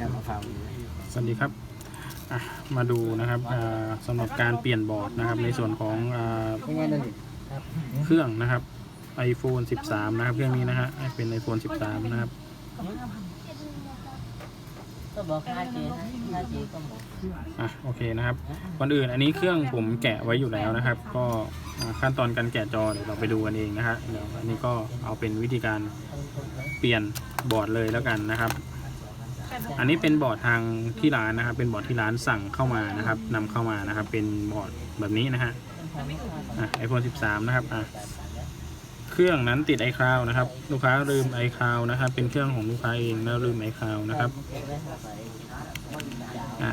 ยังมาฟังสวัสดีครับอะมาดูนะครับอ่าสำหรับการเปลี่ยนบอร์ดนะครับในส่วนของอ่าเป็นไงนั่นดิเครื่องนะครับ iPhone 13 นะครับ เครื่องนี้นะฮะเป็น iPhone 13 นะครับก็บอก 5G นะ 5G ก็หมดอะโอเคนะครับก่อนอื่นอันนี้เครื่องผมแกะไว้อยู่แล้วนะครับ ก็อ่าขั้นตอนการแกะจอเดี๋ยวเราไปดูกันเองนะฮะเดี๋ยวอันนี้ก็เอาเป็นวิธีการเปลี่ยนบอร์ดเลยแล้วกันนะครับ อันนี้เป็นบอร์ดทางที่ร้านนะครับ เป็นบอร์ดที่ร้านสั่งเข้ามานะครับนำเข้ามานะครับ เป็นบอร์ดแบบนี้นะฮะไอะ iPhone 13 นะครับอะเครื่องนั้นติด iCloud นะครับ ลูกค้าลืม iCloud นะครับ เป็นเครื่องของลูกค้าเองแล้วลืม iCloud นะครับอะ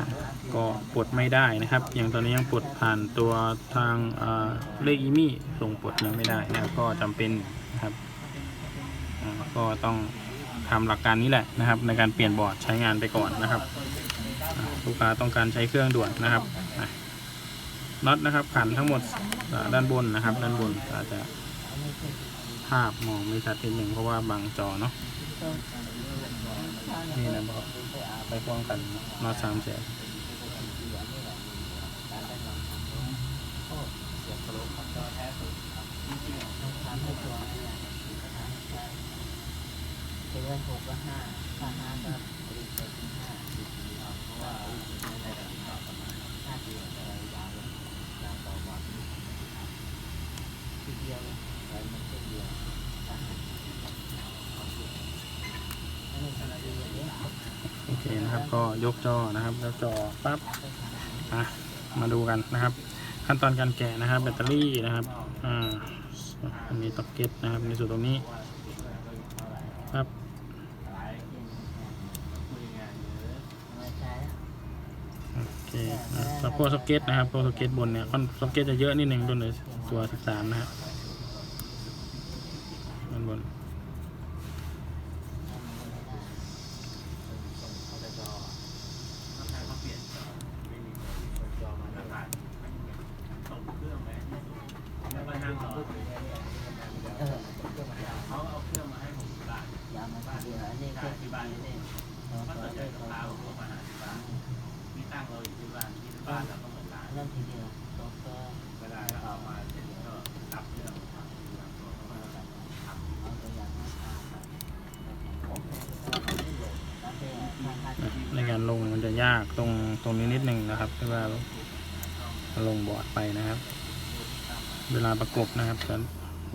ก็ปลดไม่ได้นะครับ อย่างตอนนี้ยังปลดผ่านตัวทางเลขอีมี่ส่งปลดยังไม่ได้นะครับก็จำเป็นนะครับก็ต้อง ทำหลักการนี้แหละนะครับ ในการเปลี่ยนบอร์ดใช้งานไปก่อนนะครับลูกค้าต้องการใช้เครื่องด่วนนะครับน็อตนะครับขันทั้งหมดด้านบนนะครับ ด้านบนอาจจะภาพมองไม่ชัดนิดหนึ่งเพราะว่าบางจอเนาะนี่นะบอกไปพ่วงกันน็อตสามแสน เป็น ห้าถ้าห้าก็ปริไปที่ห้าเพราะว่าห้าปีอะไรยาวเลยยาวต่อวันทีเดียวอะไรมันเส้นเดียวโอเคนะครับก็ยกจอนะครับยกจอปั๊บอะมาดูกันนะครับ ขั้นตอนการแกะนะครับ แบตเตอรี่นะครับอ่าอันนี้ต็อกเก็ตนะครับในส่วนตรงนี้ครับ ไม่ใช่ โอเคนะ แล้วพวกซ็อกเก็ตนะครับพวกซ็อกเก็ตบนเนี่ยคอนซ็อกเก็ตจะเยอะนิดหนึ่งตัวเลยตัว13นะฮะด้านบนเออเขาเอาเครื่องมาให้ผมยามาทีเดียวอั นนี้เครื่องที่บ้านนี่เขาก็ได้ของเขาเริ่มทีเดียวแล้วก็เอาตัวอย่างมาทำในการลงมันจะยากตรงตรงนี้นิดหนึ่งนะครับที่ว่าลงบอร์ดไปนะครับ เวลาประกบนะครับจะ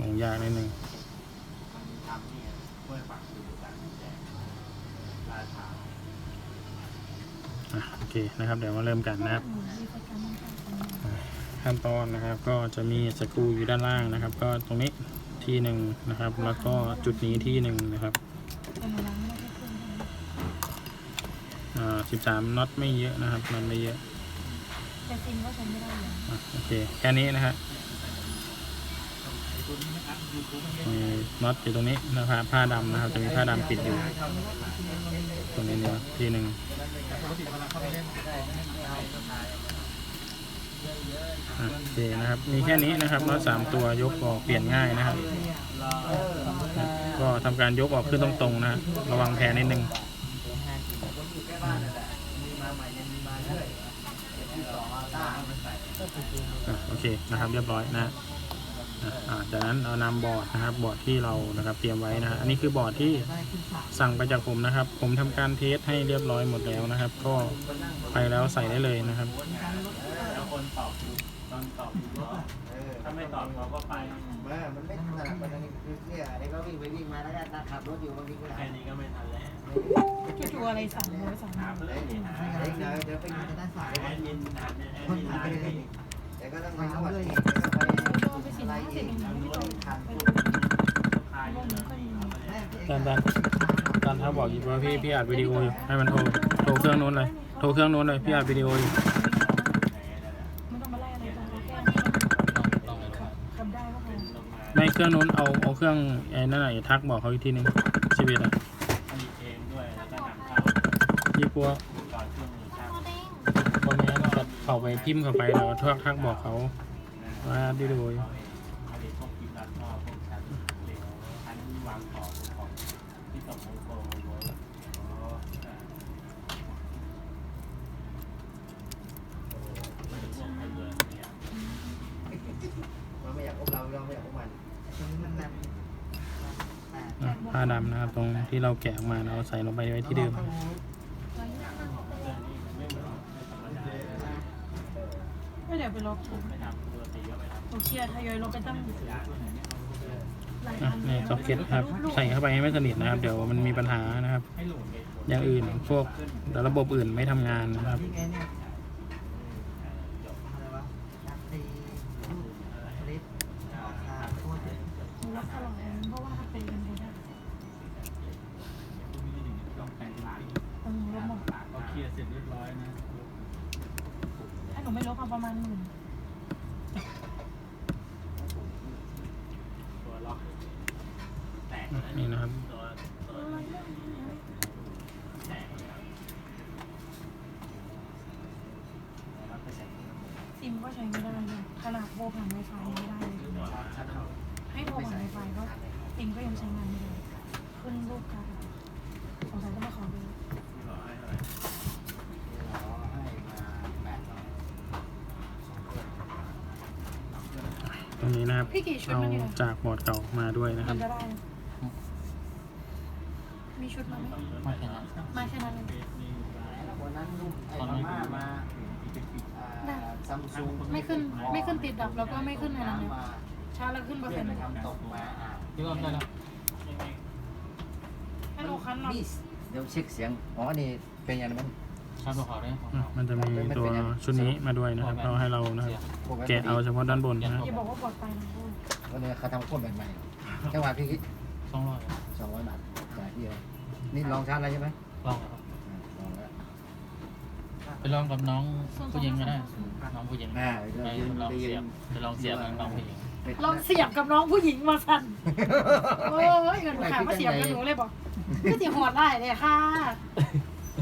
ลงยากนิดหนึ่งอะโอ เคนะครับ เดี๋ยวมาเริ่มกันนะครับ ขั้นตอนนะครับก็จะมีสกรูอยู่ด้านล่างนะครับ ก็ตรงนี้ที่หนึ่งนะครับ แล้วก็จุดนี้ที่หนึ่งนะครับอ่าสิบสามน็อตไม่เยอะนะครับน็อตไม่เยอะแต่ซิมก็ใช้ไม่ได้เลยอะโอเคแค่นี้นะฮะ มีน็อตอยู่ตรงนี้นะครับผ้าดำนะครับจะมีผ้าดำปิดอยู่ ตรงนี้เนี่ยทีหนึ่งโอเคนะครับมีแค่นี้นะครับน็อตสามตัวยกออกเปลี่ยนง่ายนะครับ ก็ทำการยกออกขึ้นตรงๆนะฮะระวังแพ้นิดนึงโอเคนะครับเรียบร้อยนะ จากนั้นเอานำบอร์ดนะครับบอร์ดที่เรานะครับเตรียมไว้นะอันนี้คือบอร์ดที่สั่งไปจากผมนะครับ ผมทำการเทสให้เรียบร้อยหมดแล้วนะครับ ก็ไปแล้วใส่ได้เลยนะครับถ้าไม่ตอบเขาก็ไปม่มันไม่ถนัดมันคือเนี่ยอันนี้ก็วิ่งไปวิ่งมาแล้วก็ขับรถอยู่บางทีก็แค่นี้ก็ไม่ทันแล้วจู่ๆอะไรสั่งเลยสั่งมาเดี๋ยวเดี๋ยวไปอยู่ด้านซ้ายแอดมินคนถ่ายแต่ก็ต้องไปนวดอีกโดนไปสินห้าสิบเองนะพี่โดนไปลงก็มีดันดันดันถ้าบอกอีกว่าพี่พี่อัดวิดีโออยู่ให้มันโทรโทรเครื่องโน้นเลยโทรเครื่องโน้นเลยพี่อัดวิดีโออยู่ไม่ต้องมาไล่อะไรตรงแก้ทำได้ก็พอในเครื่องโน้นเอาเอาเครื่องไอ้นั่นไหนะทักบอกเขาอีกทีนึงชีวิตอะยี่ปัวคนนี้จะเข้าไปพิมพ์เข้าไปแล้วทักทักบอกเขา มาดีเลยผ้าดำนะครับ ตรงที่เราแกะออกมาเราใส่ลงไปไว้ที่เดิม ไม่เดี๋ยวไปลบโอเคทยอยลบไปตั้งหลายอะอันนี่ซ็อกเก็ตครับ ใส่เข้าไปให้ไม่สนิทนะครับ เดี๋ยวมันมีปัญหานะครับ อย่างอื่นพวกระบบอื่นไม่ทำงานนะครับ นี่ไงเนี่ยอะไรวะยักษ์ตีรูปลิฟต์ออกคาโคตรเลยลบตลอดเพราะว่าถ้าเป็นกันไปได้เออลบหมดเราเคลียร์เสร็จเรียบร้อยนะถ้าห นูไม่ลบเอาประมาณหมื่นตัวล็อกแตกนี่นะครับ ตัวตัวแตกแล้วซิมก็ใช้ไม่ได้เลยขนาดโทรผ่านไวไฟยังไม่ได้เลยให้โทรผ่านไวไฟก็ซิมก็ยังใช้งานไม่ได้ขึ้นรูปการ์ดสงสัยต้องมาขอเบอร์ ขอให้เท่าไหร่ ขอให้มาแปดร้อย ตรง นี้นะครับ พี่กี่ชุดเอามันอยู่ไหนจากบอร์ดเก่ามาด้วยนะคมัรับนจะได้มีชุดมาไหมมาแค่นั้นมาแค่นั้นเลย วันนั้นลูกไอ้พม่ามาซัมซุงไม่ขึ้นไม่ขึ้นติดดับแล้วก็ไม่ขึ้นอะไรเลยมาช้าแล้วขึ้นเปอร์เพื่เซ็อนต์ไปทำตกมาอะพี่อ้อมได้แล้วให้หนูคันหน่อยนี่เดี๋ยวเช็คเสียง อ๋อ นี่เป็นยังไงมัน ชาร์จตัวขอได้อะมันจะมีตัวชุดนี้มาด้วยนะครับเราให้เรานะครับแกะเอาเฉพาะด้านบนนะครับอย่าบอกว่าปลอดภัยนะพูดวันนี้เขาทำโคตรใหม่ๆจังหวะพี่คิดสองร้อยสองร้อยบาทจ่ายพี่เลยนี่ลองชาร์จแล้วใช่ไหมลองครับอ่าลองแล้วไปลองกับน้องผู้หญิงก็ได้น้องผู้หญิงอ่าไปลองเสียบไปลองเสียบกับน้องผู้หญิงลองเสียบกับน้องผู้หญิงมาสั่นโอ้ยเงินขามาเสียบกับหนูเลยบอกก็เสียหัวได้เลยค่ะ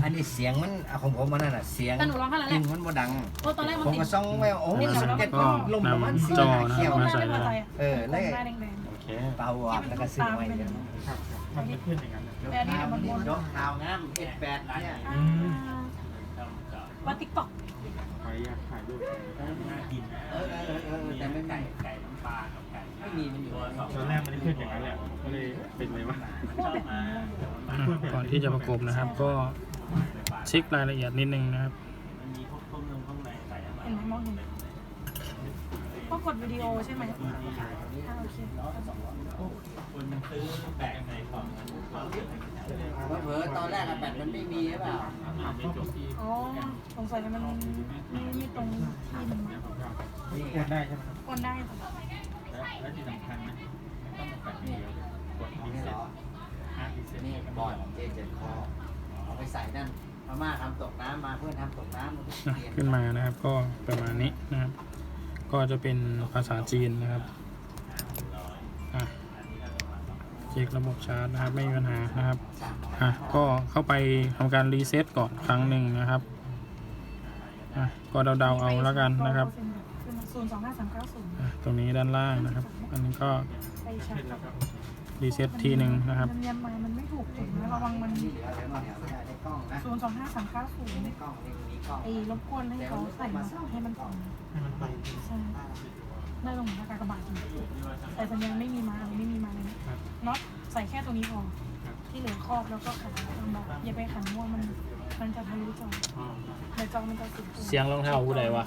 อันนี้เสียงมันอะของผมมันนั่นน่ะเสียงแต่หนูร้องแค่นั้นแหจริละงมันบ่ดัง โอ้ตอนแรกมันผมติดก็ซ่องไว้โอ้นี่สแหละเก็ตก็ลมประมาณนำสี่จอห้านะเที่ยว มาหน้าใส่ไม่พอใจเลยอะเออแล้วหน้าแดงโอเค เตาอะแล้วก็ซื้อไว้เดี๋ยวมันไม่ขึ้นอย่างนั้นๆแต่อันนี้มันบนยกข่าวงามเอ็ดแปดเนี่ยอ่าว่าติ๊กต็อกขออนุญาตถ่ายรูปน่ากินนะเออเออเออเออแต่ไม่ไก่มีไก่น้ำปลากับไก่ไม่มีมันอยู่ตัวสองตอนแรกมันไม่ขึ้นอย่างนั้นแหละก็เลยเป็นเลยว่าชอบมาอะก่อนที่จะประกบนะครับ ก็ เช็ครายละเอียดนิดนึงนะครับมันมีพวกต้มนมข้างในใส่อะไรเห็นไหมมองเห็นก็กดวิดีโอใช่ไหมอ่าโอเคคนซื้อแบกในกล่องมันความเสี่ยงเผลอๆตอนแรกอะแบตมันไม่มีหรือเปล่าไม่จบที่อ๋อสงสัยมันไม่ไม่ตรงที่มันนี่กดได้ใช่ไหมกดได้และที่สำคัญนะต้องแปะเดียวกดรีนี่เซ็เหรตอฮาร์ดรีเซ็ตนี่บอร์ดเจเจ็ดคอ เอาไปใส่นั่นพม่าทำตกน้ำมาเพื่อนทำตกน้ำมันก็อะเปลี่ยนขึ้นมานะครับ ก็ประมาณนี้นะครับ ก็จะเป็นภาษาจีนนะครับอะเช็คระบบชาร์จนะครับ ไม่มีปัญหานะครับอะก็เข้าไปทำการรีเซ็ตก่อนครั้งหนึ่งนะครับอะก็เดาๆเอาแล้วกันนะครับศูนย์สองห้าสามเก้าศูนย์อะตรงนี้ด้านล่างนะครับ อันนี้ก็ไปชา ร์จรีเซ็ตทีหนึ่งนะครับมันยันมามันไม่ถูกจุดนะระวังมันที่เหลือแล้วเนี่ยไม่ได้ในกล้องนะศูนย์สองห้าสามเก้าศูนย์ในกล้องนี่มีกล้องไอ้รบกวนให้เขาใส่มาให้มันตรงให้มันไปใช่ได้ลงหน้ากากบาทแต่สัญญาณไม่มีมาอะไรไม่มีมาเลยนะน็อตใส่แค่ตรงนี้พอที่เหลือครอบแล้วก็ขันลำบากอย่าไปขันมั่วมันมันจะทะลุจอในจอมันจะสุดตัวเสียงรองเท้าผู้ใดวะ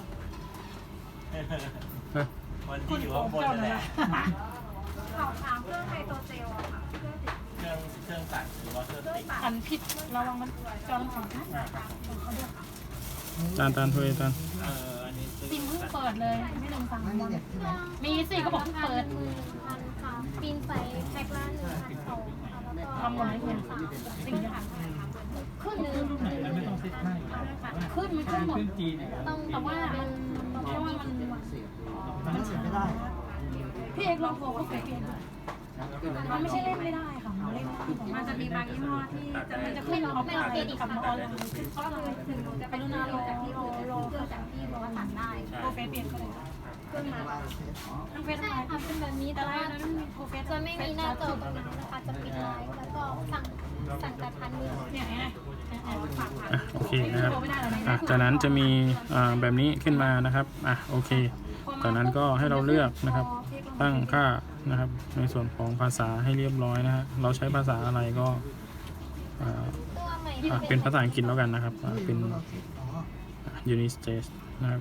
คนคุที่ณอยู่โอ้ข้างบนเจ้านั่นนั่นแหแหละละ สอบถามเครื่องไฮโดรเจลอะค่ะเครื่องติดเครื่องเครื่องตัดหรือว่าเครื่องติดขันผิดระวังมันจอมันฝังนะเขาด้วยตานตานช่วยตานเอออันนี้ซื้อซิมเพิ่งเปิดเลยไม่ลงฟังวันมีสิก็บอกเพิ่งเปิด มือพันค่ะปีนไฟแพ็คละหนึ่งพันสองค่ะแล้วก็ทำหมดเลยเนี่ยสิ่งอย่างขึ้นหนึ่งแล้วไม่ต้องเซ็ตให้ขึ้นมันขึ้นหมดขึ้นจีนเนี่ยต้องแต่ว่ามันเพราะว่ามันมันฉีดไม่ได้ พี่เอกลองโทรเขาเฟซเองมันไม่ใช่เล่นไม่ได้ค่ะมันเล่นมันจะมีบางยี่ห้อที่จะมันจะขึ้นออฟไลน์กับมาออนไลน์ขึ้นออฟไลน์ถึงหนูจะไปรุณาโลจากที่โลโลเครื่องจากที่บอกว่าตัดได้โทรเฟซเปลี่ยนก็เลยขึ้นมาทั้งเฟซใช่ไลน์ค่ะเป็นแบบนี้แต่แต่ละว่านั้นมีโทรเฟซจะไม่มีหน้าจอตรงนี้นะคะจะปิดไลน์แล้วก็สั่งสั่งแต่พันมือเนี่ยไงอะโอเคนะครับอะจากนั้นจะมีอ่าแบบนี้ขึ้นมานะครับอะโอเคจากนั้นก็ให้เราเลือกนะครับ ตั้งค่านะครับ ในส่วนของภาษาให้เรียบร้อยนะฮะเราใช้ภาษาอะไรก็เป็นภาษาอังกฤษแล้วกันนะครับเป็น Unistage นะครับ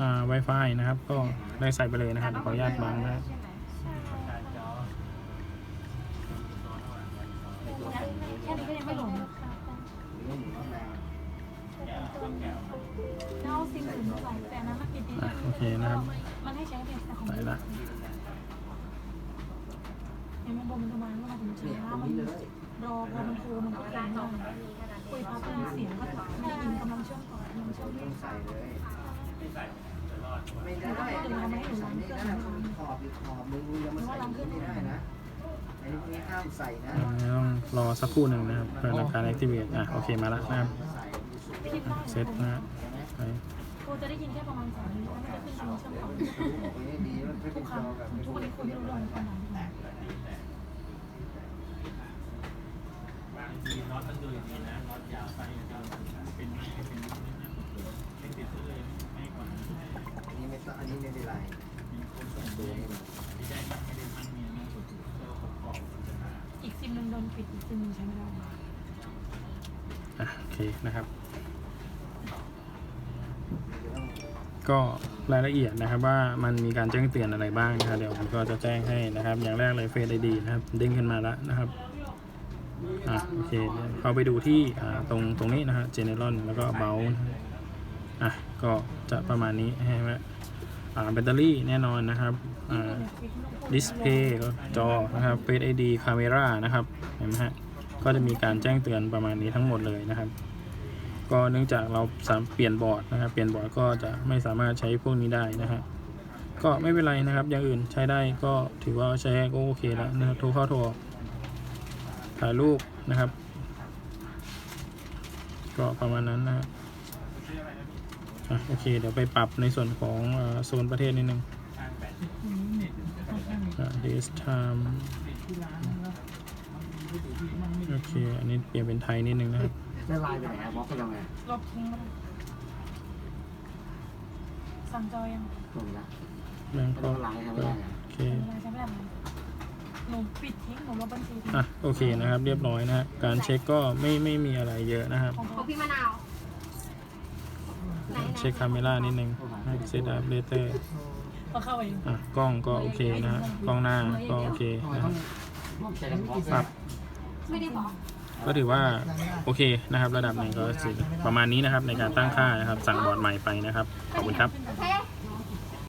อ่า Wi-Fi นะครับ ก็ได้ใส่ไปเลยนะครับ ขออนุญาตบังนะฮะกางไม่ลงแล้วเอาซิมอื่นมาใส่แต่อันนั้นมันปิดดีอะโอเคนะครับ มันให้ใช้เพียงแต่ของใส่ละเห็นมันบนมันประมาณว่ามันช้ามันรอพอมันโทรมันก็ค้างเลยคุยพอเป็นเสียงก็ไม่ได้ยินกำลังเชื่อมต่อกำลังเชื่อมต่อใส่เลยไม่ใส่จะรอดไม่ได้ใส่ไม่ได้ขอบอยู่ขอบมึงยังมาใส่ไม่ได้นะอันนี้พวกนี้ห้ามใส่นะอ่าต้องรอสักครู่หนึ่งนะครับเพื่อทำการ activate อะโอเคมาแล้วนะครับใส่ไม่คิดได้เซตนะฮะไปครู จะได้ยินแค่ประมาณสองนิ้วแล้วไม่ได้ขึ้นกำลังเชื่อมต่อโอ้ยดีมันเป็นทุกจครั้งอแบบทุกวันนี้คุยไม่รู้เรื่องขนาดนี้บางทีน็อตต้องดูอย่างนี้นะน็อตยาวไปยาวเป็นไม่เป็นไม่ติดเลยไม่ก่อนอันนี้ไม่ต้องอันนี้ไม่เป็นไรมีคนส่งดูที่ได้ไม่ได้ทั้งมีนะสุดขอบจะมาอีกซิมหนึ่งโดนปิดอีกซิมหนึ่งใช้ไม่ได้อะโอเคนะครับ ก็รายละเอียดนะครับว่ามันมีการแจ้งเตือนอะไรบ้างนะครับเดี๋ยวผมก็จะแจ้งให้นะครับ อย่างแรกเลย Face ID นะครับเด้งขึ้นมาแล้วนะครับอะโอเคเข้าไปดูที่อ่าตรงตรงนี้นะฮะ General แล้วก็ About นะฮะอะก็จะประมาณนี้ใช่ไหมอ่าแบตเตอรี่แน่นอนนะครับอ่าดิสเพย์จอนะครับ Face ID Camera นะครับเห็นไหมฮะก็จะมีการแจ้งเตือนประมาณนี้ทั้งหมดเลยนะครับ ก็เนื่องจากเราสามเปลี่ยนบอร์ดนะครับเปลี่ยนบอร์ดก็จะไม่สามารถใช้พวกนี้ได้นะฮะก็ไม่เป็นไรนะครับ อย่างอื่นใช้ได้ก็ถือว่าใช้ก็โอเคแล้วนะครับโทรเข้าโทรถ่ายรูปนะครับ ก็ประมาณนั้นนะฮะโอเค เดี๋ยวไปปรับในส่วนของโซนประเทศนิดนึงทางอ่า this time โอเค อันนี้เปลี่ยนเป็นไทยนิดนึงนะครับ แล้วลายไปไหนบล็อกไปยังไงลบทิ้งมาเลยสั่งจอยังตรงนี้ละแบงแล้ก็วลายทำไม่ได้โอเคไม่ได้ใช้ไม่ได้เลยหนูปิดทิ้งหนูลบบัญชีทิ้งอะโอเคนะครับ เรียบร้อยนะฮะการเช็คก็ไม่ไม่มีอะไรเยอะนะครับ ของของพี่มะนาว ไหนๆเช็คคาเมล่านิดนึงเซตอัพเลเตอร์ก็เข้าเองอะกล้องก็โอเคนะฮะกล้องหน้าก็โอเคทำไมนะต้ฮะองใช้บล็อกปรับไม่ได้บอก ก็ถือว่าโอเคนะครับ ระดับหนึ่งก็ประมาณนี้นะครับในการตั้งค่านะครับสั่งบอร์ดใหม่ไปนะครับ ขอบคุณครับ